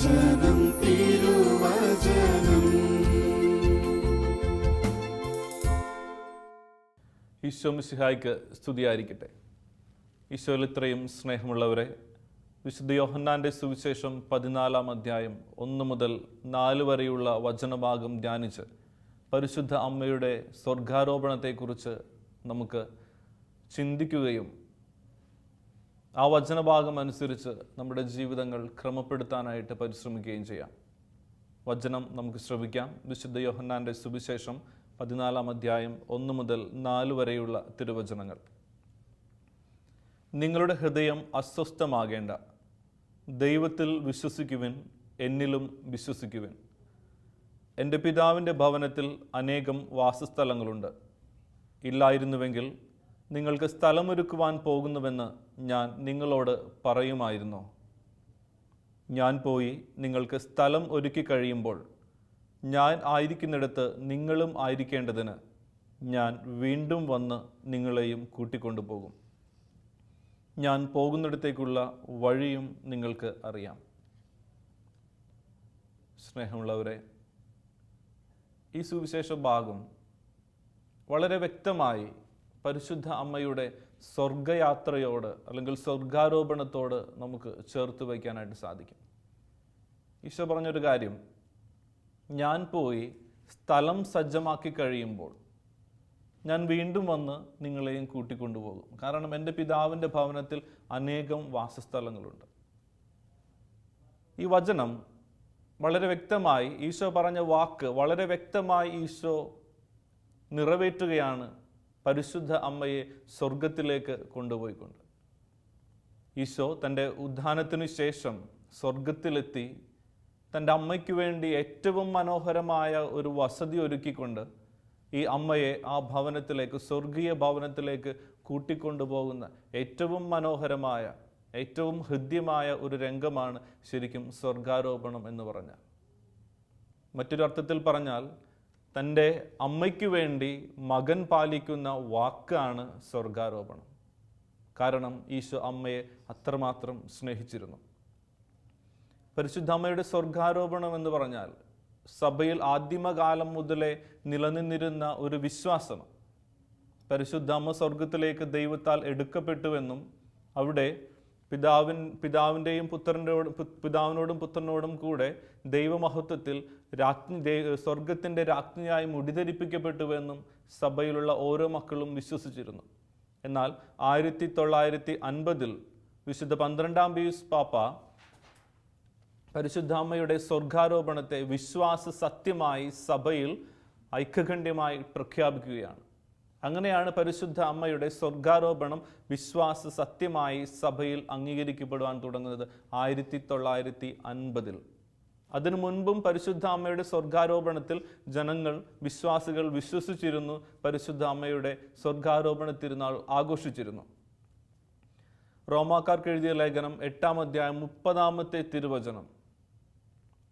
വചനം ഈശോ മിശിഹായ്ക്ക് സ്തുതിയായിരിക്കട്ടെ. ഈശോയിൽ ഇത്രയും സ്നേഹമുള്ളവരെ വിശുദ്ധ യോഹന്നാന്റെ സുവിശേഷം പതിനാലാം അധ്യായം ഒന്ന് മുതൽ നാല് വരെയുള്ള വചനഭാഗം ധ്യാനിച്ച് പരിശുദ്ധ അമ്മയുടെ സ്വർഗാരോപണത്തെക്കുറിച്ച് നമുക്ക് ചിന്തിക്കുകയും ആ വചനഭാഗം അനുസരിച്ച് നമ്മുടെ ജീവിതങ്ങൾ ക്രമപ്പെടുത്താനായിട്ട് പരിശ്രമിക്കുകയും ചെയ്യാം. വചനം നമുക്ക് ശ്രമിക്കാം വിശുദ്ധ യോഹന്നാന്റെ സുവിശേഷം പതിനാലാം അധ്യായം ഒന്ന് മുതൽ നാല് വരെയുള്ള തിരുവചനങ്ങൾ. നിങ്ങളുടെ ഹൃദയം അസ്വസ്ഥമാകേണ്ട. ദൈവത്തിൽ വിശ്വസിക്കുവിൻ എന്നിലും വിശ്വസിക്കുവിൻ. എന്റെ പിതാവിന്റെ ഭവനത്തിൽ അനേകം വാസസ്ഥലങ്ങളുണ്ട്. ഇല്ലായിരുന്നുവെങ്കിൽ നിങ്ങൾക്ക് സ്ഥലമൊരുക്കുവാൻ പോകുന്നുവെന്ന് ഞാൻ നിങ്ങളോട് പറയുമായിരുന്നു. ഞാൻ പോയി നിങ്ങൾക്ക് സ്ഥലം ഒരുക്കി കഴിയുമ്പോൾ ഞാൻ ആയിരിക്കുന്നിടത്ത് നിങ്ങളും ആയിരിക്കേണ്ടതിന് ഞാൻ വീണ്ടും വന്ന് നിങ്ങളെയും കൂട്ടിക്കൊണ്ടുപോകും. ഞാൻ പോകുന്നിടത്തേക്കുള്ള വഴിയും നിങ്ങൾക്ക് അറിയാം. സ്നേഹമുള്ളവരെ ഈ സുവിശേഷ ഭാഗം വളരെ വ്യക്തമായി പരിശുദ്ധ അമ്മയുടെ സ്വർഗയാത്രയോട് അല്ലെങ്കിൽ സ്വർഗാരോപണത്തോട് നമുക്ക് ചേർത്ത് വയ്ക്കാനായിട്ട് സാധിക്കും. ഈശോ പറഞ്ഞൊരു കാര്യം ഞാൻ പോയി സ്ഥലം സജ്ജമാക്കി കഴിയുമ്പോൾ ഞാൻ വീണ്ടും വന്ന് നിങ്ങളെയും കൂട്ടിക്കൊണ്ടുപോകും. കാരണം എന്റെ പിതാവിന്റെ ഭവനത്തിൽ അനേകം വാസസ്ഥലങ്ങളുണ്ട്. ഈ വചനം വളരെ വ്യക്തമായി ഈശോ പറഞ്ഞ വാക്ക് വളരെ വ്യക്തമായി ഈശോ നിറവേറ്റുകയാണ് പരിശുദ്ധ അമ്മയെ സ്വർഗത്തിലേക്ക് കൊണ്ടുപോയിക്കൊണ്ട്. ഈശോ തന്റെ ഉദ്ധാനത്തിനു ശേഷം സ്വർഗത്തിലെത്തി തന്റെ അമ്മയ്ക്ക് വേണ്ടി ഏറ്റവും മനോഹരമായ ഒരു വസതി ഒരുക്കിക്കൊണ്ട് ഈ അമ്മയെ ആ ഭവനത്തിലേക്ക് സ്വർഗീയ ഭവനത്തിലേക്ക് കൂട്ടിക്കൊണ്ടുപോകുന്ന ഏറ്റവും മനോഹരമായ ഏറ്റവും ഹൃദ്യമായ ഒരു രംഗമാണ് ശരിക്കും സ്വർഗാരോപണം എന്ന് പറഞ്ഞാൽ. മറ്റൊരർത്ഥത്തിൽ പറഞ്ഞാൽ തന്റെ അമ്മയ്ക്ക് വേണ്ടി മകൻ പാലിക്കുന്ന വാക്കാണ് സ്വർഗാരോപണം. കാരണം ഈശോ അമ്മയെ അത്രമാത്രം സ്നേഹിച്ചിരുന്നു. പരിശുദ്ധ അമ്മയുടെ സ്വർഗാരോപണം എന്ന് പറഞ്ഞാൽ സഭയിൽ ആദിമകാലം മുതലേ നിലനിന്നിരുന്ന ഒരു വിശ്വാസം. പരിശുദ്ധ അമ്മ സ്വർഗത്തിലേക്ക് ദൈവത്താൽ എടുക്കപ്പെട്ടുവെന്നും അവിടെ പിതാവിൻ പിതാവിന്റെയും പുത്രനോടും പിതാവിനോടും പുത്രനോടും കൂടെ ദൈവമഹത്വത്തിൽ രാജ്ഞി സ്വർഗത്തിന്റെ രാജ്ഞിയായി മുടിധരിപ്പിക്കപ്പെട്ടുവെന്നും സഭയിലുള്ള ഓരോ മക്കളും വിശ്വസിച്ചിരുന്നു. എന്നാൽ ആയിരത്തി തൊള്ളായിരത്തി അൻപതിൽ വിശുദ്ധ പന്ത്രണ്ടാം പീസ് പാപ്പ പരിശുദ്ധാമ്മയുടെ സ്വർഗാരോപണത്തെ വിശ്വാസ സത്യമായി സഭയിൽ ഐക്യഖണ്ഡ്യമായി പ്രഖ്യാപിക്കുകയാണ്. അങ്ങനെയാണ് പരിശുദ്ധ അമ്മയുടെ സ്വർഗാരോപണം വിശ്വാസ സത്യമായി സഭയിൽ അംഗീകരിക്കപ്പെടുവാൻ തുടങ്ങുന്നത് ആയിരത്തി തൊള്ളായിരത്തി അൻപതിൽ. അതിനു മുൻപും പരിശുദ്ധ അമ്മയുടെ സ്വർഗാരോപണത്തിൽ ജനങ്ങൾ വിശ്വാസികൾ വിശ്വസിച്ചിരുന്നു. പരിശുദ്ധ അമ്മയുടെ സ്വർഗാരോപണ തിരുനാൾ ആഘോഷിച്ചിരുന്നു. റോമാക്കാർക്ക് എഴുതിയ ലേഖനം എട്ടാം അധ്യായം മുപ്പതാമത്തെ തിരുവചനം.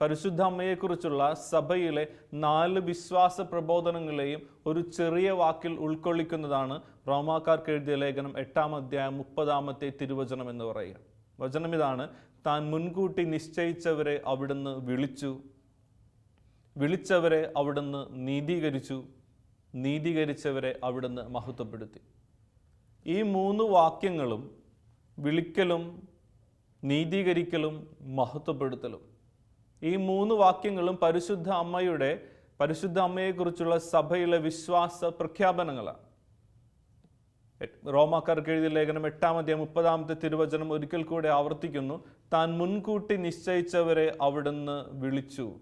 പരിശുദ്ധ അമ്മയെക്കുറിച്ചുള്ള സഭയിലെ നാല് വിശ്വാസ പ്രബോധനങ്ങളെയും ഒരു ചെറിയ വാക്കിൽ ഉൾക്കൊള്ളിക്കുന്നതാണ് റോമാക്കാർക്ക് എഴുതിയ ലേഖനം എട്ടാം അധ്യായം മുപ്പതാമത്തെ തിരുവചനം എന്ന് പറയുക. വചനം ഇതാണ് താൻ മുൻകൂട്ടി നിശ്ചയിച്ചവരെ അവിടുന്ന് വിളിച്ചു. വിളിച്ചവരെ അവിടുന്ന് നീതീകരിച്ചു. നീതീകരിച്ചവരെ അവിടുന്ന് മഹത്വപ്പെടുത്തി. ഈ മൂന്ന് വാക്യങ്ങളും വിളിക്കലും നീതീകരിക്കലും മഹത്വപ്പെടുത്തലും ഈ മൂന്ന് വാക്യങ്ങളും പരിശുദ്ധ അമ്മയുടെ പരിശുദ്ധ അമ്മയെക്കുറിച്ചുള്ള സഭയിലെ വിശ്വാസ പ്രഖ്യാപനങ്ങളാണ്. റോമാക്കാർക്ക് എഴുതിയ ലേഖനം എട്ടാമത്തെ മുപ്പതാമത്തെ തിരുവചനം ഒരിക്കൽ കൂടെ ആവർത്തിക്കുന്നു. താൻ മുൻകൂട്ടി നിശ്ചയിച്ചവരെ അവിടുന്ന് വിളിച്ചു.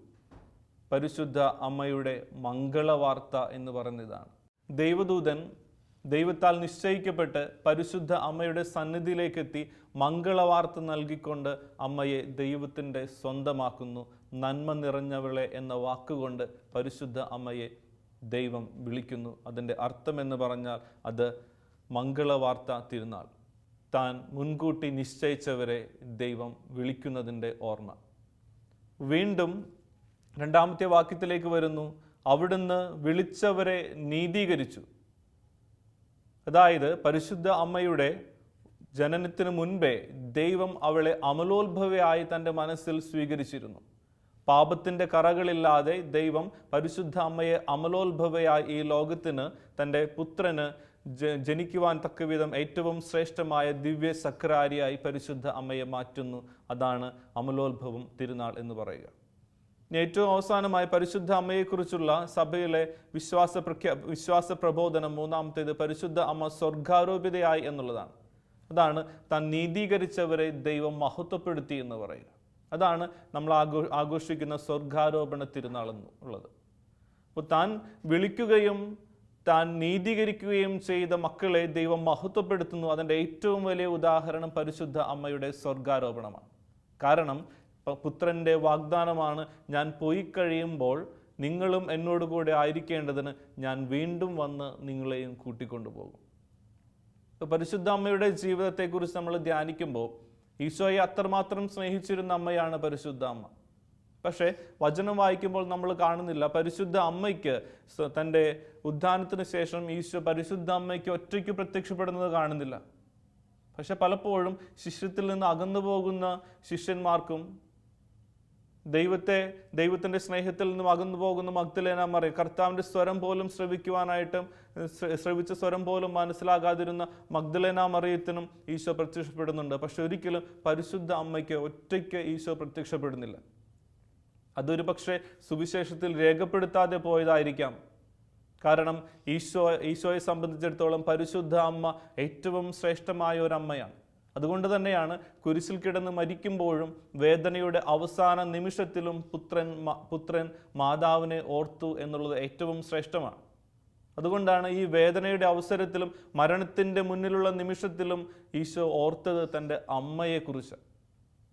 പരിശുദ്ധ അമ്മയുടെ മംഗളവാർത്ത എന്ന് പറയുന്നതാണ്. ദൈവദൂതൻ ദൈവത്താൽ നിശ്ചയിക്കപ്പെട്ട് പരിശുദ്ധ അമ്മയുടെ സന്നിധിയിലേക്കെത്തി മംഗളവാർത്ത നൽകിക്കൊണ്ട് അമ്മയെ ദൈവത്തിന്റെ സ്വന്തമാക്കുന്നു. നന്മ നിറഞ്ഞവളെ എന്ന വാക്കുകൊണ്ട് പരിശുദ്ധ അമ്മയെ ദൈവം വിളിക്കുന്നു. അതിന്റെ അർത്ഥമെന്ന് പറഞ്ഞാൽ അത് മംഗളവാർത്ത തിരുനാൾ. താൻ മുൻകൂട്ടി നിശ്ചയിച്ചവരെ ദൈവം വിളിക്കുന്നതിന്റെ ഓർമ്മ. വീണ്ടും രണ്ടാമത്തെ വാക്യത്തിലേക്ക് വരുന്നു. അവിടുന്ന് വിളിച്ചവരെ നീതീകരിച്ചു. അതായത് പരിശുദ്ധ അമ്മയുടെ ജനനത്തിന് മുൻപേ ദൈവം അവളെ അമലോത്ഭവയായി തന്റെ മനസ്സിൽ സ്വീകരിച്ചിരുന്നു. പാപത്തിന്റെ കറകളില്ലാതെ ദൈവം പരിശുദ്ധ അമ്മയെ അമലോത്ഭവയായി ഈ ലോകത്തിന് തന്റെ പുത്രന് ജനിക്കുവാൻ തക്കവിധം ഏറ്റവും ശ്രേഷ്ഠമായ ദിവ്യ സക്രാരിയായി പരിശുദ്ധ അമ്മയെ മാറ്റുന്നു. അതാണ് അമലോത്ഭവം തിരുനാൾ എന്ന് പറയുക. ഏറ്റവും അവസാനമായി പരിശുദ്ധ അമ്മയെക്കുറിച്ചുള്ള സഭയിലെ വിശ്വാസ പ്രഖ്യാ വിശ്വാസ പ്രബോധനം മൂന്നാമത്തേത് പരിശുദ്ധ അമ്മ സ്വർഗാരോപിതയായി എന്നുള്ളതാണ്. അതാണ് താൻ നീതീകരിച്ചവരെ ദൈവം മഹത്വപ്പെടുത്തി എന്ന് പറയുക. അതാണ് നമ്മൾ ആഘോ ആഘോഷിക്കുന്ന സ്വർഗാരോപണ തിരുനാൾ എന്നുള്ളത് അപ്പോൾ താൻ വിളിക്കുകയും താൻ നീതീകരിക്കുകയും ചെയ്ത മക്കളെ ദൈവം മഹത്വപ്പെടുത്തുന്നു. അതിന്റെ ഏറ്റവും വലിയ ഉദാഹരണം പരിശുദ്ധ അമ്മയുടെ സ്വർഗാരോപണമാണ്. കാരണം പ- പുത്രന്റെ വാഗ്ദാനമാണ് ഞാൻ പോയി കഴിയുമ്പോൾ നിങ്ങളും എന്നോട് കൂടെ ആയിരിക്കേണ്ടതിന് ഞാൻ വീണ്ടും വന്ന് നിങ്ങളെയും കൂട്ടിക്കൊണ്ടുപോകും പരിശുദ്ധ അമ്മയുടെ ജീവിതത്തെക്കുറിച്ച് നമ്മൾ ധ്യാനിക്കുമ്പോൾ ഈശോയെ അത്രമാത്രം സ്നേഹിച്ചിരുന്ന അമ്മയാണ് പരിശുദ്ധ അമ്മ. പക്ഷേ വചനം വായിക്കുമ്പോൾ നമ്മൾ കാണുന്നില്ല. പരിശുദ്ധ അമ്മയ്ക്ക് തന്റെ ഉദ്ധാനത്തിന് ശേഷം ഈശോ പരിശുദ്ധ അമ്മയ്ക്ക് ഒറ്റയ്ക്ക് പ്രത്യക്ഷപ്പെടുന്നത് കാണുന്നില്ല. പക്ഷെ പലപ്പോഴും ശിഷ്യത്തിൽ നിന്ന് അകന്നു പോകുന്ന ശിഷ്യന്മാർക്കും ദൈവത്തെ ദൈവത്തിന്റെ സ്നേഹത്തിൽ നിന്നും അകന്നു പോകുന്ന മഗ്ദലേന മറിയ. കർത്താവിന്റെ സ്വരം പോലും ശ്രവിക്കുവാനായിട്ടും ശ്രവിച്ച സ്വരം പോലും മനസ്സിലാകാതിരുന്ന മഗ്ദലേന മറിയത്തിനും ഈശോ പ്രത്യക്ഷപ്പെടുന്നുണ്ട്. പക്ഷെ ഒരിക്കലും പരിശുദ്ധ അമ്മയ്ക്ക് ഒറ്റയ്ക്ക് ഈശോ പ്രത്യക്ഷപ്പെടുന്നില്ല. അതൊരു പക്ഷേ സുവിശേഷത്തിൽ രേഖപ്പെടുത്താതെ പോയതായിരിക്കാം. കാരണം ഈശോ ഈശോയെ സംബന്ധിച്ചിടത്തോളം പരിശുദ്ധ അമ്മ ഏറ്റവും ശ്രേഷ്ഠമായ ഒരു അമ്മയാണ്. അതുകൊണ്ട് തന്നെയാണ് കുരിശിൽ കിടന്ന് മരിക്കുമ്പോഴും വേദനയുടെ അവസാന നിമിഷത്തിലും പുത്രൻ പുത്രൻ മാതാവിനെ ഓർത്തു എന്നുള്ളത് ഏറ്റവും ശ്രേഷ്ഠമാണ്. അതുകൊണ്ടാണ് ഈ വേദനയുടെ അവസരത്തിലും മരണത്തിന്റെ മുന്നിലുള്ള നിമിഷത്തിലും ഈശോ ഓർത്തത് തന്റെ അമ്മയെക്കുറിച്ച്.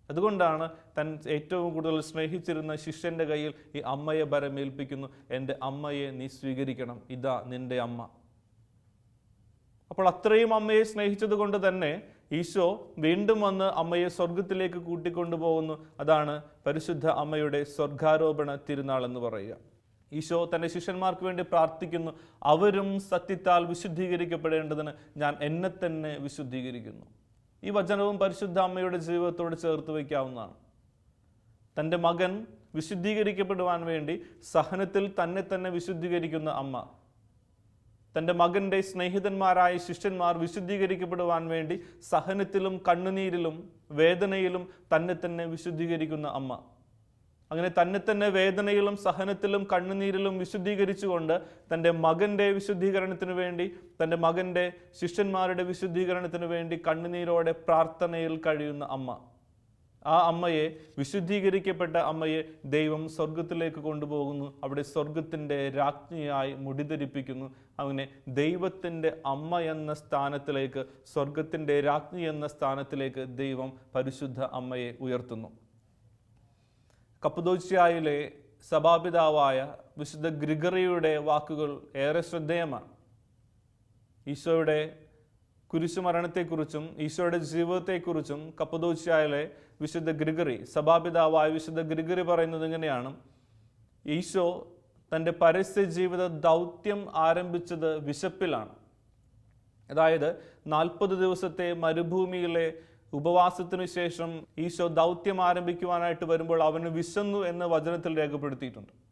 അതുകൊണ്ടാണ് തൻ ഏറ്റവും കൂടുതൽ സ്നേഹിച്ചിരുന്ന ശിഷ്യന്റെ കയ്യിൽ ഈ അമ്മയെ ഭരമേൽപ്പിക്കുന്നു എന്റെ അമ്മയെ നീ സ്വീകരിക്കണം ഇതാ നിന്റെ അമ്മ. അപ്പോൾ അത്രയും അമ്മയെ സ്നേഹിച്ചത് കൊണ്ട് തന്നെ ഈശോ വീണ്ടും വന്ന് അമ്മയെ സ്വർഗത്തിലേക്ക് കൂട്ടിക്കൊണ്ടുപോകുന്നു. അതാണ് പരിശുദ്ധ അമ്മയുടെ സ്വർഗാരോപണ തിരുനാൾ എന്ന് പറയുക. ഈശോ തന്റെ ശിഷ്യന്മാർക്ക് വേണ്ടി പ്രാർത്ഥിക്കുന്നു. അവരും സത്യത്താൽ വിശുദ്ധീകരിക്കപ്പെടേണ്ടതിന് ഞാൻ എന്നെ തന്നെ വിശുദ്ധീകരിക്കുന്നു. ഈ വചനവും പരിശുദ്ധ അമ്മയുടെ ജീവിതത്തോട് ചേർത്ത് വയ്ക്കാവുന്നതാണ്. തന്റെ മകൻ വിശുദ്ധീകരിക്കപ്പെടുവാൻ വേണ്ടി സഹനത്തിൽ തന്നെ തന്നെ വിശുദ്ധീകരിക്കുന്ന അമ്മ തന്റെ മകന്റെ സ്നേഹിതന്മാരായ ശിഷ്യന്മാർ വിശുദ്ധീകരിക്കപ്പെടുവാൻ വേണ്ടി സഹനത്തിലും കണ്ണുനീരിലും വേദനയിലും തന്നെ തന്നെ വിശുദ്ധീകരിക്കുന്ന അമ്മ. അങ്ങനെ തന്നെ തന്നെ വേദനയിലും സഹനത്തിലും കണ്ണുനീരിലും വിശുദ്ധീകരിച്ചുകൊണ്ട് തന്റെ മകന്റെ വിശുദ്ധീകരണത്തിന് വേണ്ടി തന്റെ മകന്റെ ശിഷ്യന്മാരുടെ വിശുദ്ധീകരണത്തിന് വേണ്ടി കണ്ണുനീരോടെ പ്രാർത്ഥനയിൽ കഴിയുന്ന അമ്മ. ആ അമ്മയെ വിശുദ്ധീകരിക്കപ്പെട്ട അമ്മയെ ദൈവം സ്വർഗത്തിലേക്ക് കൊണ്ടുപോകുന്നു. അവിടെ സ്വർഗത്തിന്റെ രാജ്ഞിയായി മുടിധരിപ്പിക്കുന്നു അങ്ങനെ ദൈവത്തിന്റെ അമ്മ എന്ന സ്ഥാനത്തിലേക്ക് സ്വർഗത്തിന്റെ രാജ്ഞി എന്ന സ്ഥാനത്തിലേക്ക് ദൈവം പരിശുദ്ധ അമ്മയെ ഉയർത്തുന്നു. കപ്പദോച്ചിയായിലെ സഭാപിതാവായ വിശുദ്ധ ഗ്രിഗറിയുടെ വാക്കുകൾ ഏറെ ശ്രദ്ധേയമാണ്. ഈശോയുടെ കുരിശുമരണത്തെക്കുറിച്ചും ഈശോയുടെ ജീവിതത്തെക്കുറിച്ചും കപ്പദോച്ചിയായിലെ വിശുദ്ധ ഗ്രിഗറി സഭാപിതാവായ വിശുദ്ധ ഗ്രിഗറി പറയുന്നത് ഇങ്ങനെയാണ്. ഈശോ തന്റെ പരസ്യ ജീവിത ദൗത്യം ആരംഭിച്ചത് വിശപ്പിലാണ്. അതായത് നാൽപ്പത് ദിവസത്തെ മരുഭൂമിയിലെ ഉപവാസത്തിനു ശേഷം ഈശോ ദൗത്യം ആരംഭിക്കുവാനായിട്ട് വരുമ്പോൾ അവന് വിശന്നു എന്ന് വചനത്തിൽ രേഖപ്പെടുത്തിയിട്ടുണ്ട്.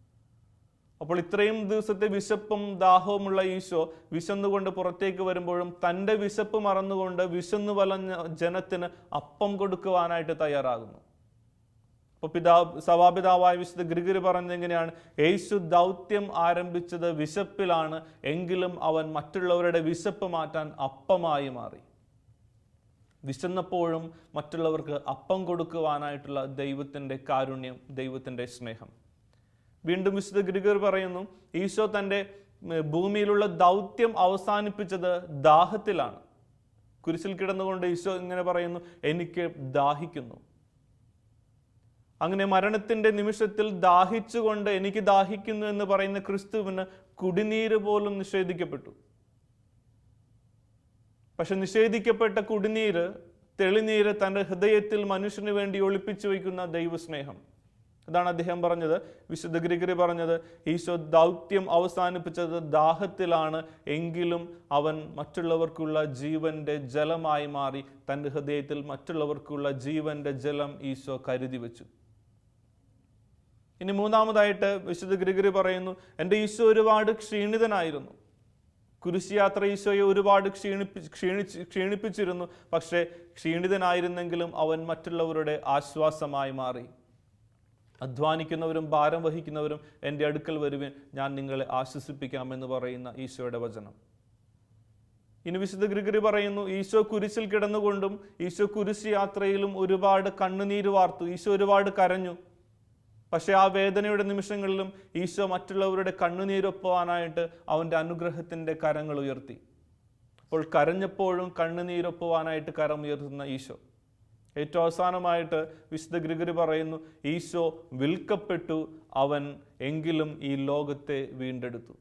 അപ്പോൾ ഇത്രയും ദിവസത്തെ വിശപ്പും ദാഹവുമുള്ള ഈശോ വിശന്നുകൊണ്ട് പുറത്തേക്ക് വരുമ്പോഴും തന്റെ വിശപ്പ് മറന്നുകൊണ്ട് വിശന്നു വലഞ്ഞ ജനത്തിന് അപ്പം കൊടുക്കുവാനായിട്ട് തയ്യാറാകുന്നു. അപ്പോൾ പിതാവ് സഭാപിതാവായ വിശുദ്ധ ഗ്രിഗിരി പറഞ്ഞെങ്ങനെയാണ് യേശു ദൗത്യം ആരംഭിച്ചത് വിശപ്പിലാണ് എങ്കിലും അവൻ മറ്റുള്ളവരുടെ വിശപ്പ് മാറ്റാൻ അപ്പമായി മാറി. വിശന്നപ്പോഴും മറ്റുള്ളവർക്ക് അപ്പം കൊടുക്കുവാനായിട്ടുള്ള ദൈവത്തിന്റെ കാരുണ്യം ദൈവത്തിന്റെ സ്നേഹം. വീണ്ടും വിശുദ്ധ ഗ്രിഗർ പറയുന്നു ഈശോ തന്റെ ഭൂമിയിലുള്ള ദൗത്യം അവസാനിപ്പിച്ചത് ദാഹത്തിലാണ്. കുരിശിൽ കിടന്നുകൊണ്ട് ഈശോ ഇങ്ങനെ പറയുന്നു എനിക്ക് ദാഹിക്കുന്നു. അങ്ങനെ മരണത്തിന്റെ നിമിഷത്തിൽ ദാഹിച്ചുകൊണ്ട് എനിക്ക് ദാഹിക്കുന്നു എന്ന് പറയുന്ന ക്രിസ്തുവിന് കുടിനീര് പോലും നിഷേധിക്കപ്പെട്ടു. പക്ഷെ നിഷേധിക്കപ്പെട്ട കുടിനീര് തെളിനീര് തന്റെ ഹൃദയത്തിൽ മനുഷ്യന് വേണ്ടി ഒളിപ്പിച്ചു വയ്ക്കുന്ന ദൈവസ്നേഹം. അതാണ് അദ്ദേഹം പറഞ്ഞത്. വിശുദ്ധ ഗ്രിഗറി പറഞ്ഞത്. ഈശോ ദൗത്യം അവസാനിപ്പിച്ചത് ദാഹത്തിലാണ്. എങ്കിലും അവൻ മറ്റുള്ളവർക്കുള്ള ജീവന്റെ ജലമായി മാറി. തന്റെ ഹൃദയത്തിൽ മറ്റുള്ളവർക്കുള്ള ജീവന്റെ ജലം ഈശോ കരുതി വെച്ചു. ഇനി മൂന്നാമതായിട്ട് വിശുദ്ധ ഗ്രിഗറി പറയുന്നു എന്റെ ഈശോ ഒരുപാട് ക്ഷീണിതനായിരുന്നു. കുരിശിയാത്ര ഈശോയെ ഒരുപാട് ക്ഷീണിപ്പി ക്ഷീണിച്ച് ക്ഷീണിപ്പിച്ചിരുന്നു. പക്ഷേ ക്ഷീണിതനായിരുന്നെങ്കിലും അവൻ മറ്റുള്ളവരുടെ ആശ്വാസമായി മാറി. അധ്വാനിക്കുന്നവരും ഭാരം വഹിക്കുന്നവരും എന്റെ അടുക്കൽ വരുവിൻ. ഞാൻ നിങ്ങളെ ആശ്വസിപ്പിക്കാമെന്ന് പറയുന്ന ഈശോയുടെ വചനം. ഇനി വിശുദ്ധ ഗ്രിഗറി പറയുന്നു ഈശോ കുരിശിൽ കിടന്നുകൊണ്ടും ഈശോ കുരിശ് യാത്രയിലും ഒരുപാട് കണ്ണുനീര് വാർത്തു ഈശോ ഒരുപാട് കരഞ്ഞു. പക്ഷേ ആ വേദനയുടെ നിമിഷങ്ങളിലും ഈശോ മറ്റുള്ളവരുടെ കണ്ണുനീരൊപ്പുവാനായിട്ട് അവന്റെ അനുഗ്രഹത്തിന്റെ കരങ്ങൾ ഉയർത്തി. അപ്പോൾ കരഞ്ഞപ്പോഴും കണ്ണുനീരൊപ്പുവാനായിട്ട് കരം ഉയർത്തുന്ന ഈശോ. ഏറ്റവും അവസാനമായിട്ട് വിശുദ്ധ ഗ്രിഗറി പറയുന്നു ഈശോ വിൽക്കപ്പെട്ടു അവൻ എങ്കിലും ഈ ലോകത്തെ വീണ്ടെടുത്തു.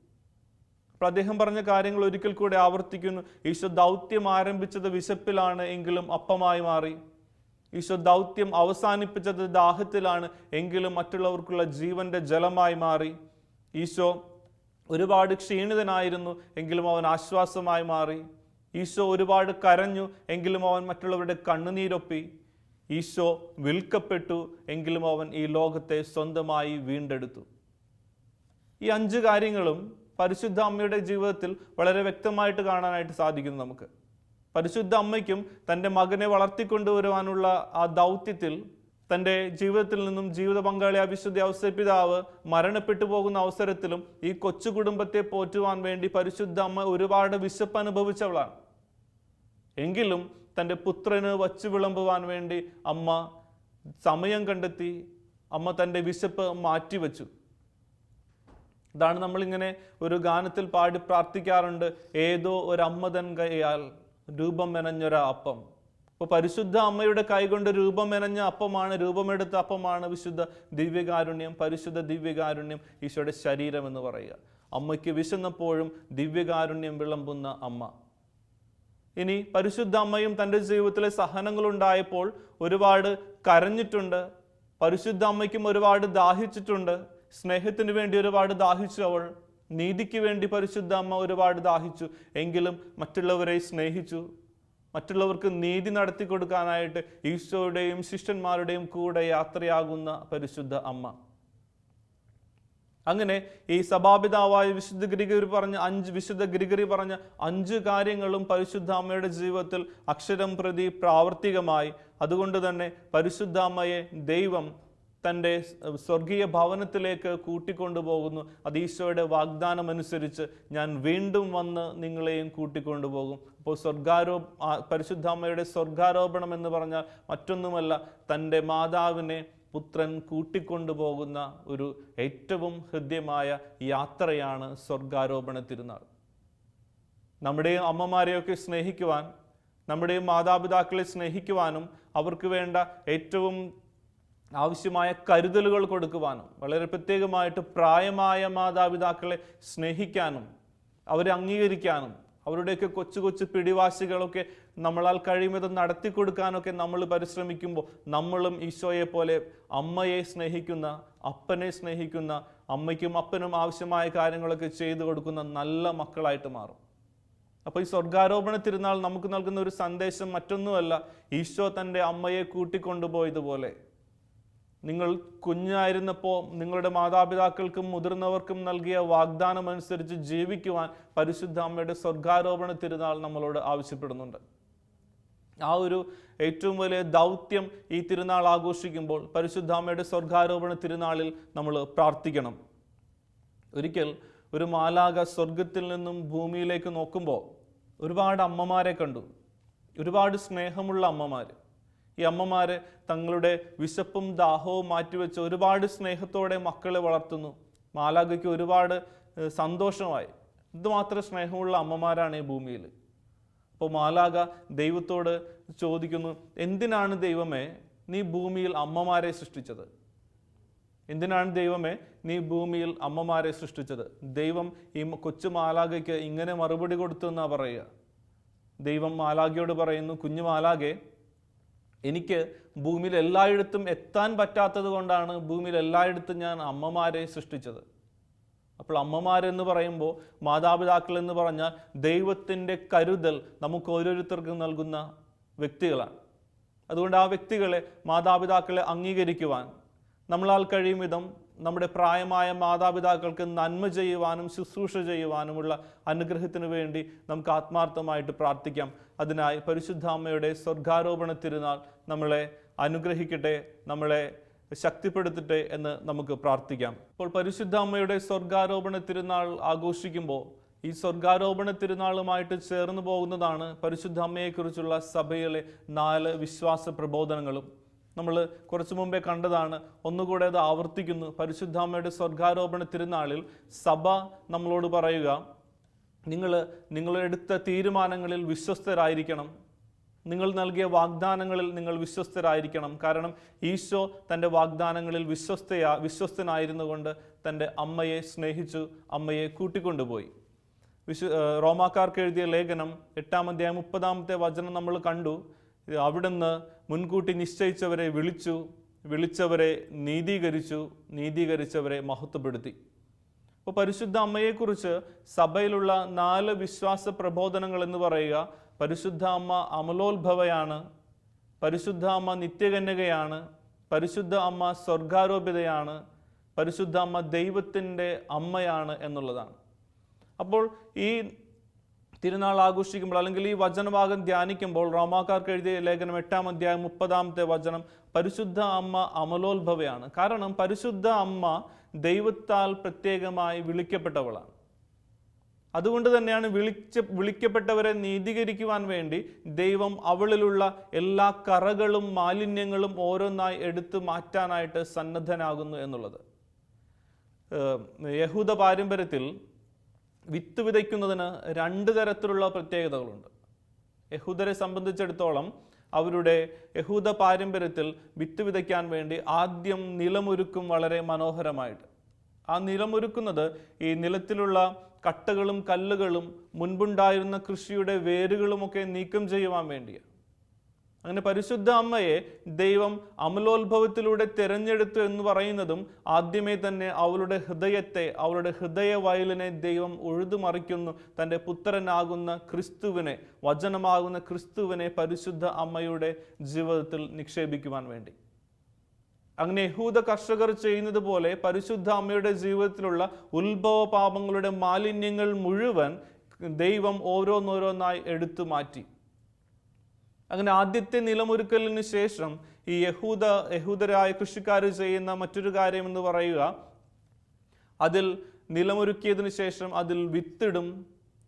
അപ്പോൾ അദ്ദേഹം പറഞ്ഞ കാര്യങ്ങൾ ഒരിക്കൽ കൂടെ ആവർത്തിക്കുന്നു ഈശോ ദൗത്യം ആരംഭിച്ചത് വിശപ്പിലാണ് എങ്കിലും അപ്പമായി മാറി. ഈശോ ദൗത്യം അവസാനിപ്പിച്ചത് ദാഹത്തിലാണ് എങ്കിലും മറ്റുള്ളവർക്കുള്ള ജീവന്റെ ജലമായി മാറി. ഈശോ ഒരുപാട് ക്ഷീണിതനായിരുന്നു എങ്കിലും അവൻ ആശ്വാസമായി മാറി. ഈശോ ഒരുപാട് കരഞ്ഞു എങ്കിലും അവൻ മറ്റുള്ളവരുടെ കണ്ണുനീരൊപ്പി. ഈശോ വിൽക്കപ്പെട്ടു എങ്കിലും അവൻ ഈ ലോകത്തെ സ്വന്തമായി വീണ്ടെടുത്തു. ഈ അഞ്ച് കാര്യങ്ങളും പരിശുദ്ധ അമ്മയുടെ ജീവിതത്തിൽ വളരെ വ്യക്തമായിട്ട് കാണാനായിട്ട് സാധിക്കുന്നു നമുക്ക്. പരിശുദ്ധ അമ്മയ്ക്കും തന്റെ മകനെ വളർത്തിക്കൊണ്ടുവരുവാനുള്ള ആ ദൗത്യത്തിൽ തന്റെ ജീവിതത്തിൽ നിന്നും ജീവിത പങ്കാളി അവിശുദ്ധ അവസരപിതാവ് മരണപ്പെട്ടു പോകുന്ന അവസരത്തിലും ഈ കൊച്ചു കുടുംബത്തെ പോറ്റുവാൻ വേണ്ടി പരിശുദ്ധ അമ്മ ഒരുപാട് വിശപ്പ് അനുഭവിച്ചവളാണ്. എങ്കിലും തന്റെ പുത്രന് വച്ചു വിളമ്പുവാൻ വേണ്ടി അമ്മ സമയം കണ്ടെത്തി അമ്മ തന്റെ വിശപ്പ് മാറ്റിവെച്ചു. ഇതാണ് നമ്മളിങ്ങനെ ഒരു ഗാനത്തിൽ പാടി പ്രാർത്ഥിക്കാറുണ്ട് ഏതോ ഒരു അമ്മ തൻ കൈയാൽ രൂപം മെനഞ്ഞൊര അപ്പം. അപ്പോൾ പരിശുദ്ധ അമ്മയുടെ കൈകൊണ്ട് രൂപം മെനഞ്ഞ അപ്പമാണ് രൂപമെടുത്ത അപ്പമാണ് വിശുദ്ധ ദിവ്യകാരുണ്യം പരിശുദ്ധ ദിവ്യകാരുണ്യം ഈശോയുടെ ശരീരം എന്ന് പറയുക. അമ്മയ്ക്ക് വിശന്നപ്പോഴും ദിവ്യകാരുണ്യം വിളമ്പുന്ന അമ്മ. ഇനി പരിശുദ്ധ അമ്മയും തന്റെ ജീവിതത്തിലെ സഹനങ്ങളുണ്ടായപ്പോൾ ഒരുപാട് കരഞ്ഞിട്ടുണ്ട്. പരിശുദ്ധ അമ്മയ്ക്കും ഒരുപാട് ദാഹിച്ചിട്ടുണ്ട്. സ്നേഹത്തിന് വേണ്ടി ഒരുപാട് ദാഹിച്ചു അവൾ. നീതിക്ക് വേണ്ടി പരിശുദ്ധ അമ്മ ഒരുപാട് ദാഹിച്ചു. എങ്കിലും മറ്റുള്ളവരെ സ്നേഹിച്ചു. മറ്റുള്ളവർക്ക് നീതി നടത്തി കൊടുക്കാനായിട്ട് ഈശോയുടെയും ശിഷ്യന്മാരുടെയും കൂടെ യാത്രയാകുന്ന പരിശുദ്ധ അമ്മ. അങ്ങനെ ഈ സഭാപിതാവായ വിശുദ്ധ ഗ്രിഗറി പറഞ്ഞ അഞ്ച് വിശുദ്ധ ഗ്രിഗറി പറഞ്ഞ അഞ്ച് കാര്യങ്ങളും പരിശുദ്ധ അമ്മയുടെ ജീവിതത്തിൽ അക്ഷരം പ്രതി പ്രാവർത്തികമായി. അതുകൊണ്ട് തന്നെ പരിശുദ്ധ അമ്മയെ ദൈവം തന്റെ സ്വർഗീയ ഭവനത്തിലേക്ക് കൂട്ടിക്കൊണ്ടുപോകുന്നു. അത് ഈശോയുടെ വാഗ്ദാനം അനുസരിച്ച് ഞാൻ വീണ്ടും വന്ന് നിങ്ങളെയും കൂട്ടിക്കൊണ്ടുപോകും. അപ്പോൾ സ്വർഗാരോ പരിശുദ്ധാമ്മയുടെ സ്വർഗാരോപണം എന്ന് പറഞ്ഞാൽ മറ്റൊന്നുമല്ല തന്റെ മാതാവിനെ പുത്രൻ കൂട്ടിക്കൊണ്ടുപോകുന്ന ഒരു ഏറ്റവും ഹൃദ്യമായ യാത്രയാണ് സ്വർഗാരോപണ തിരുനാൾ. നമ്മുടെ അമ്മമാരെയൊക്കെ സ്നേഹിക്കുവാൻ നമ്മുടെ മാതാപിതാക്കളെ സ്നേഹിക്കുവാനും അവർക്ക് വേണ്ട ഏറ്റവും ആവശ്യമായ കരുതലുകൾ കൊടുക്കുവാനും വളരെ പ്രത്യേകമായിട്ട് പ്രായമായ മാതാപിതാക്കളെ സ്നേഹിക്കാനും അവരെ അംഗീകരിക്കാനും അവരുടെയൊക്കെ കൊച്ചു കൊച്ചു പിടിവാശികളൊക്കെ നമ്മളാൽ കഴിയുന്നത് നടത്തി കൊടുക്കാനൊക്കെ നമ്മൾ പരിശ്രമിക്കുമ്പോൾ നമ്മളും ഈശോയെ പോലെ അമ്മയെ സ്നേഹിക്കുന്ന അപ്പനെ സ്നേഹിക്കുന്ന അമ്മയ്ക്കും അപ്പനും ആവശ്യമായ കാര്യങ്ങളൊക്കെ ചെയ്തു കൊടുക്കുന്ന നല്ല മക്കളായിട്ട് മാറും. അപ്പോൾ ഈ സ്വർഗാരോപണ തിരുനാൾ നമുക്ക് നൽകുന്ന ഒരു സന്ദേശം മറ്റൊന്നുമല്ല ഈശോ തന്റെ അമ്മയെ കൂട്ടിക്കൊണ്ടുപോയതുപോലെ. നിങ്ങൾ കുഞ്ഞായിരുന്നപ്പോൾ നിങ്ങളുടെ മാതാപിതാക്കൾക്കും മുതിർന്നവർക്കും നൽകിയ വാഗ്ദാനം അനുസരിച്ച് ജീവിക്കുവാൻ പരിശുദ്ധ അമ്മയുടെ സ്വർഗാരോപണ തിരുനാൾ നമ്മളോട് ആവശ്യപ്പെടുന്നുണ്ട്. ആ ഒരു ഏറ്റവും വലിയ ദൗത്യം ഈ തിരുനാൾ ആഘോഷിക്കുമ്പോൾ പരിശുദ്ധ അമ്മയുടെ സ്വർഗാരോപണ തിരുനാളിൽ നമ്മൾ പ്രാർത്ഥിക്കണം. ഒരിക്കൽ ഒരു മാലാക സ്വർഗത്തിൽ നിന്നും ഭൂമിയിലേക്ക് നോക്കുമ്പോൾ ഒരുപാട് അമ്മമാരെ കണ്ടു. ഒരുപാട് സ്നേഹമുള്ള അമ്മമാർ. ഈ അമ്മമാർ തങ്ങളുടെ വിശപ്പും ദാഹവും മാറ്റിവെച്ച് ഒരുപാട് സ്നേഹത്തോടെ മക്കളെ വളർത്തുന്നു. മാലാകയ്ക്ക് ഒരുപാട് സന്തോഷമായി. ഇതുമാത്രം സ്നേഹമുള്ള അമ്മമാരാണ് ഈ ഭൂമിയിൽ. അപ്പോൾ മാലാക ദൈവത്തോട് ചോദിക്കുന്നു എന്തിനാണ് ദൈവമേ നീ ഭൂമിയിൽ അമ്മമാരെ സൃഷ്ടിച്ചത്? എന്തിനാണ് ദൈവമേ നീ ഭൂമിയിൽ അമ്മമാരെ സൃഷ്ടിച്ചത്? ദൈവം ഈ കൊച്ചു മാലാകയ്ക്ക് ഇങ്ങനെ മറുപടി കൊടുത്തു എന്നാ പറയുക. ദൈവം മാലാഖയോട് പറയുന്നു കുഞ്ഞു മാലാഖെ എനിക്ക് ഭൂമിയിൽ എല്ലായിടത്തും എത്താൻ പറ്റാത്തത് കൊണ്ടാണ് ഭൂമിയിൽ എല്ലായിടത്തും ഞാൻ അമ്മമാരെ സൃഷ്ടിച്ചത്. അപ്പോൾ അമ്മമാരെന്ന് പറയുമ്പോൾ മാതാപിതാക്കൾ എന്ന് പറഞ്ഞാൽ ദൈവത്തിന്റെ കരുതൽ നമുക്ക് ഓരോരുത്തർക്കും നൽകുന്ന വ്യക്തികളാണ്. അതുകൊണ്ട് ആ വ്യക്തികളെ മാതാപിതാക്കളെ അംഗീകരിക്കുവാൻ നമ്മളാൽ കഴിയും വിധം നമ്മുടെ പ്രായമായ മാതാപിതാക്കൾക്ക് നന്മ ചെയ്യുവാനും ശുശ്രൂഷ ചെയ്യുവാനുമുള്ള അനുഗ്രഹത്തിന് വേണ്ടി നമുക്ക് ആത്മാർത്ഥമായിട്ട് പ്രാർത്ഥിക്കാം. അതിനായി പരിശുദ്ധാമ്മയുടെ സ്വർഗാരോപണ തിരുനാൾ നമ്മളെ അനുഗ്രഹിക്കട്ടെ നമ്മളെ ശക്തിപ്പെടുത്തട്ടെ എന്ന് നമുക്ക് പ്രാർത്ഥിക്കാം. ഇപ്പോൾ പരിശുദ്ധ അമ്മയുടെ സ്വർഗാരോപണ തിരുനാൾ ആഘോഷിക്കുമ്പോൾ ഈ സ്വർഗാരോപണ തിരുനാളുമായിട്ട് ചേർന്ന് പോകുന്നതാണ് പരിശുദ്ധ അമ്മയെക്കുറിച്ചുള്ള സഭയിലെ നാല് വിശ്വാസ പ്രബോധനങ്ങളും. നമ്മൾ കുറച്ചു മുമ്പേ കണ്ടതാണ് ഒന്നുകൂടെ അത് ആവർത്തിക്കുന്നു. പരിശുദ്ധ അമ്മയുടെ സ്വർഗാരോപണ തിരുനാളിൽ സഭ നമ്മളോട് പറയുക നിങ്ങൾ നിങ്ങളെടുത്ത തീരുമാനങ്ങളിൽ വിശ്വസ്തരായിരിക്കണം. നിങ്ങൾ നൽകിയ വാഗ്ദാനങ്ങളിൽ നിങ്ങൾ വിശ്വസ്തരായിരിക്കണം. കാരണം ഈശോ തന്റെ വാഗ്ദാനങ്ങളിൽ വിശ്വസ്തയാ വിശ്വസ്തനായിരുന്നു കൊണ്ട് തന്റെ അമ്മയെ സ്നേഹിച്ചു അമ്മയെ കൂട്ടിക്കൊണ്ടുപോയി. വിശു റോമാക്കാർക്ക് എഴുതിയ ലേഖനം എട്ടാം അധ്യായം മുപ്പതാമത്തെ വചനം നമ്മൾ കണ്ടു. അവിടുന്ന് മുൻകൂട്ടി നിശ്ചയിച്ചവരെ വിളിച്ചു വിളിച്ചവരെ നീതീകരിച്ചു നീതീകരിച്ചവരെ മഹത്വപ്പെടുത്തി. അപ്പോൾ പരിശുദ്ധ അമ്മയെക്കുറിച്ച് സഭയിലുള്ള നാല് വിശ്വാസ പ്രബോധനങ്ങൾ എന്ന് പറയുക പരിശുദ്ധ അമ്മ അമലോത്ഭവയാണ് പരിശുദ്ധ അമ്മ നിത്യകന്യകയാണ് പരിശുദ്ധ അമ്മ സ്വർഗാരോപിതയാണ് പരിശുദ്ധ അമ്മ ദൈവത്തിന്റെ അമ്മയാണ് എന്നുള്ളതാണ്. അപ്പോൾ ഈ തിരുനാൾ ആഘോഷിക്കുമ്പോൾ അല്ലെങ്കിൽ ഈ വചനഭാഗം ധ്യാനിക്കുമ്പോൾ റോമാക്കാർക്ക് എഴുതിയ ലേഖനം എട്ടാം അധ്യായം മുപ്പതാമത്തെ വചനം പരിശുദ്ധ അമ്മ അമലോത്ഭവയാണ്. കാരണം പരിശുദ്ധ അമ്മ ദൈവത്താൽ പ്രത്യേകമായി വിളിക്കപ്പെട്ടവളാണ്. അതുകൊണ്ട് തന്നെയാണ് വിളിച്ച വിളിക്കപ്പെട്ടവരെ നീതീകരിക്കുവാൻ വേണ്ടി ദൈവം അവളിലുള്ള എല്ലാ കറകളും മാലിന്യങ്ങളും ഓരോന്നായി എടുത്തു മാറ്റാനായിട്ട് സന്നദ്ധനാകുന്നു എന്നുള്ളത്. യഹൂദ പാരമ്പര്യത്തിൽ വിത്ത് വിതയ്ക്കുന്നതിന് രണ്ട് തരത്തിലുള്ള പ്രത്യേകതകളുണ്ട്. യഹൂദരെ സംബന്ധിച്ചിടത്തോളം അവരുടെ യഹൂദ പാരമ്പര്യത്തിൽ വിത്ത് വിതയ്ക്കാൻ വേണ്ടി ആദ്യം നിലമൊരുക്കും വളരെ മനോഹരമായിട്ട്. ആ നിലമൊരുക്കുന്നത് ഈ നിലത്തിലുള്ള കട്ടകളും കല്ലുകളും മുൻപുണ്ടായിരുന്ന കൃഷിയുടെ വേരുകളുമൊക്കെ നീക്കം ചെയ്യുവാൻ വേണ്ടിയാണ് അങ്ങനെ പരിശുദ്ധ അമ്മയെ ദൈവം അമലോത്ഭവത്തിലൂടെ തിരഞ്ഞെടുത്തു എന്ന് പറയുന്നതും ആദ്യമേ തന്നെ അവളുടെ ഹൃദയത്തെ അവളുടെ ഹൃദയ വയലിനെ ദൈവം ഉഴുതുമറിക്കുന്നു. തന്റെ പുത്രനാകുന്ന ക്രിസ്തുവിനെ വചനമാകുന്ന ക്രിസ്തുവിനെ പരിശുദ്ധ അമ്മയുടെ ജീവിതത്തിൽ നിക്ഷേപിക്കുവാൻ വേണ്ടി. അങ്ങനെ യഹൂദ കർഷകർ ചെയ്യുന്നത് പോലെ പരിശുദ്ധ അമ്മയുടെ ജീവിതത്തിലുള്ള ഉത്ഭവ പാപങ്ങളുടെ മാലിന്യങ്ങൾ മുഴുവൻ ദൈവം ഓരോന്നോരോന്നായി എടുത്തു മാറ്റി. അങ്ങനെ ആദ്യത്തെ നിലമൊരുക്കലിന് ശേഷം ഈ യഹൂദ യഹൂദരായ കൃഷിക്കാർ ചെയ്യുന്ന മറ്റൊരു കാര്യം എന്ന് പറയുക അതിൽ നിലമൊരുക്കിയതിനു ശേഷം അതിൽ വിത്തിടും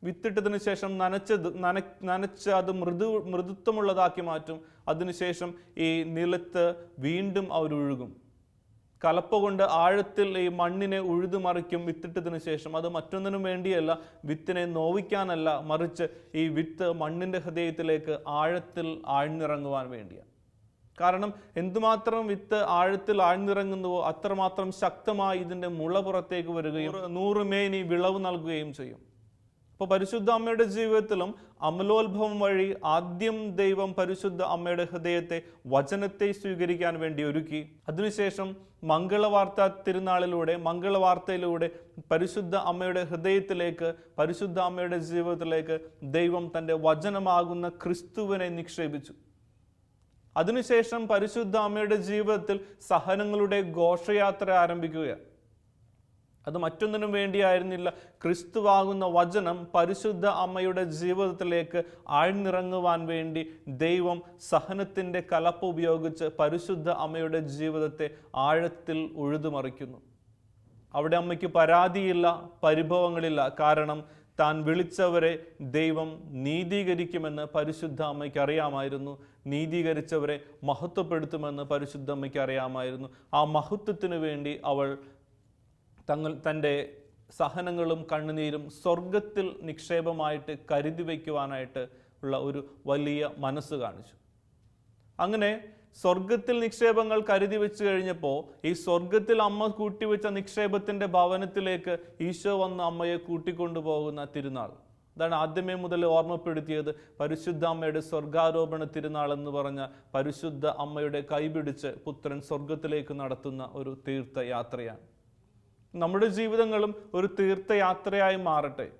വിത്തിട്ടതിന് ശേഷം നനച്ചത് നന നനച്ച് അത് മൃദു മൃദുത്വമുള്ളതാക്കി മാറ്റും. അതിനുശേഷം ഈ നിലത്ത് വീണ്ടും അവരൊഴുകും കലപ്പ കൊണ്ട് ആഴത്തിൽ ഈ മണ്ണിനെ ഉഴുതുമറിക്കും വിത്തിട്ടതിന് ശേഷം. അത് മറ്റൊന്നിനും വേണ്ടിയല്ല വിത്തിനെ നോവിക്കാനല്ല മറിച്ച് ഈ വിത്ത് മണ്ണിന്റെ ഹൃദയത്തിലേക്ക് ആഴത്തിൽ ആഴ്ന്നിറങ്ങുവാൻ വേണ്ടിയാണ്. കാരണം എന്തുമാത്രം വിത്ത് ആഴത്തിൽ ആഴ്ന്നിറങ്ങുന്നുവോ അത്രമാത്രം ശക്തമായി ഇതിന്റെ മുള പുറത്തേക്ക് വരികയും നൂറ് മേനി വിളവ് നൽകുകയും ചെയ്യും. അപ്പോൾ പരിശുദ്ധ അമ്മയുടെ ജീവിതത്തിലും അമലോത്ഭവം വഴി ആദ്യം ദൈവം പരിശുദ്ധ അമ്മയുടെ ഹൃദയത്തെ വചനത്തെ സ്വീകരിക്കാൻ വേണ്ടി ഒരുക്കി. അതിനുശേഷം മംഗളവാർത്ത തിരുനാളിലൂടെ മംഗളവാർത്തയിലൂടെ പരിശുദ്ധ അമ്മയുടെ ഹൃദയത്തിലേക്ക് പരിശുദ്ധ അമ്മയുടെ ജീവിതത്തിലേക്ക് ദൈവം തന്റെ വചനമാകുന്ന ക്രിസ്തുവിനെ നിക്ഷേപിച്ചു. അതിനുശേഷം പരിശുദ്ധ അമ്മയുടെ ജീവിതത്തിൽ സഹനങ്ങളുടെ ഘോഷയാത്ര ആരംഭിക്കുകയാണ്. അത് മറ്റൊന്നിനും വേണ്ടിയായിരുന്നില്ല. ക്രിസ്തുവാകുന്ന വചനം പരിശുദ്ധ അമ്മയുടെ ജീവിതത്തിലേക്ക് ആഴ്ന്നിറങ്ങുവാൻ വേണ്ടി ദൈവം സഹനത്തിന്റെ കലപ്പ് ഉപയോഗിച്ച് പരിശുദ്ധ അമ്മയുടെ ജീവിതത്തെ ആഴത്തിൽ ഉഴുതുമറിക്കുന്നു. അവിടെ അമ്മയ്ക്ക് പരാതിയില്ല പരിഭവങ്ങളില്ല. കാരണം താൻ വിളിച്ചവരെ ദൈവം നീതീകരിക്കുമെന്ന് പരിശുദ്ധ അമ്മയ്ക്ക് അറിയാമായിരുന്നു. നീതീകരിച്ചവരെ മഹത്വപ്പെടുത്തുമെന്ന് പരിശുദ്ധ അമ്മയ്ക്ക് അറിയാമായിരുന്നു. ആ മഹത്വത്തിനു വേണ്ടി അവൾ തങ്ങൾ തന്റെ സഹനങ്ങളും കണ്ണുനീരും സ്വർഗത്തിൽ നിക്ഷേപമായിട്ട് കരുതി വയ്ക്കുവാനായിട്ട് ഉള്ള ഒരു വലിയ മനസ്സ് കാണിച്ചു. അങ്ങനെ സ്വർഗത്തിൽ നിക്ഷേപങ്ങൾ കരുതി വെച്ച് കഴിഞ്ഞപ്പോൾ ഈ സ്വർഗത്തിൽ അമ്മ കൂട്ടിവെച്ച നിക്ഷേപത്തിന്റെ ഭവനത്തിലേക്ക് ഈശോ വന്ന് അമ്മയെ കൂട്ടിക്കൊണ്ടുപോകുന്ന തിരുനാൾ. അതാണ് ആദ്യമേ മുതൽ ഓർമ്മപ്പെടുത്തിയത് പരിശുദ്ധ അമ്മയുടെ സ്വർഗാരോപണ തിരുനാൾ എന്ന് പറഞ്ഞ പരിശുദ്ധ അമ്മയുടെ കൈപിടിച്ച് പുത്രൻ സ്വർഗത്തിലേക്ക് നടത്തുന്ന ഒരു തീർത്ഥയാത്രയാണ്. നമ്മുടെ ജീവിതങ്ങളും ഒരു തീർത്ഥയാത്രയായി മാറട്ടെ.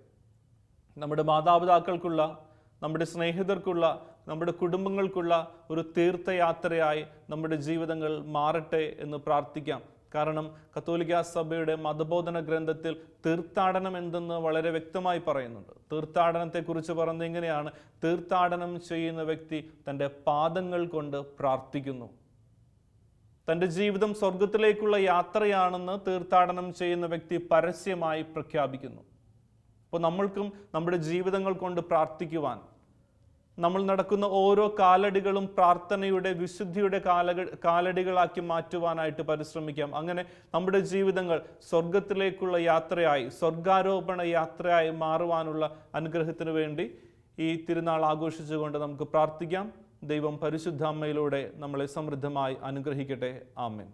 നമ്മുടെ മാതാപിതാക്കൾക്കുള്ള നമ്മുടെ സ്നേഹിതർക്കുള്ള നമ്മുടെ കുടുംബങ്ങൾക്കുള്ള ഒരു തീർത്ഥയാത്രയായി നമ്മുടെ ജീവിതങ്ങൾ മാറട്ടെ എന്ന് പ്രാർത്ഥിക്കാം. കാരണം കത്തോലിക്ക സഭയുടെ മതബോധന ഗ്രന്ഥത്തിൽ തീർത്ഥാടനം എന്തെന്ന് വളരെ വ്യക്തമായി പറയുന്നുണ്ട്. തീർത്ഥാടനത്തെക്കുറിച്ച് പറയുന്നത് ഇങ്ങനെയാണ്. തീർത്ഥാടനം ചെയ്യുന്ന വ്യക്തി തന്റെ പാദങ്ങൾ കൊണ്ട് പ്രാർത്ഥിക്കുന്നു. തന്റെ ജീവിതം സ്വർഗത്തിലേക്കുള്ള യാത്രയാണെന്ന് തീർത്ഥാടനം ചെയ്യുന്ന വ്യക്തി പരസ്യമായി പ്രഖ്യാപിക്കുന്നു. അപ്പോൾ നമ്മൾക്കും നമ്മുടെ ജീവിതങ്ങൾ കൊണ്ട് പ്രാർത്ഥിക്കുവാൻ നമ്മൾ നടക്കുന്ന ഓരോ കാലടികളും പ്രാർത്ഥനയുടെ വിശുദ്ധിയുടെ കാലക കാലടികളാക്കി മാറ്റുവാനായിട്ട് പരിശ്രമിക്കാം. അങ്ങനെ നമ്മുടെ ജീവിതങ്ങൾ സ്വർഗത്തിലേക്കുള്ള യാത്രയായി സ്വർഗാരോപണ യാത്രയായി മാറുവാനുള്ള അനുഗ്രഹത്തിന് വേണ്ടി ഈ തിരുനാൾ ആഘോഷിച്ചുകൊണ്ട് നമുക്ക് പ്രാർത്ഥിക്കാം. ദൈവം പരിശുദ്ധ അമ്മയിലൂടെ നമ്മളെ സമൃദ്ധമായി അനുഗ്രഹിക്കട്ടെ. ആമേൻ.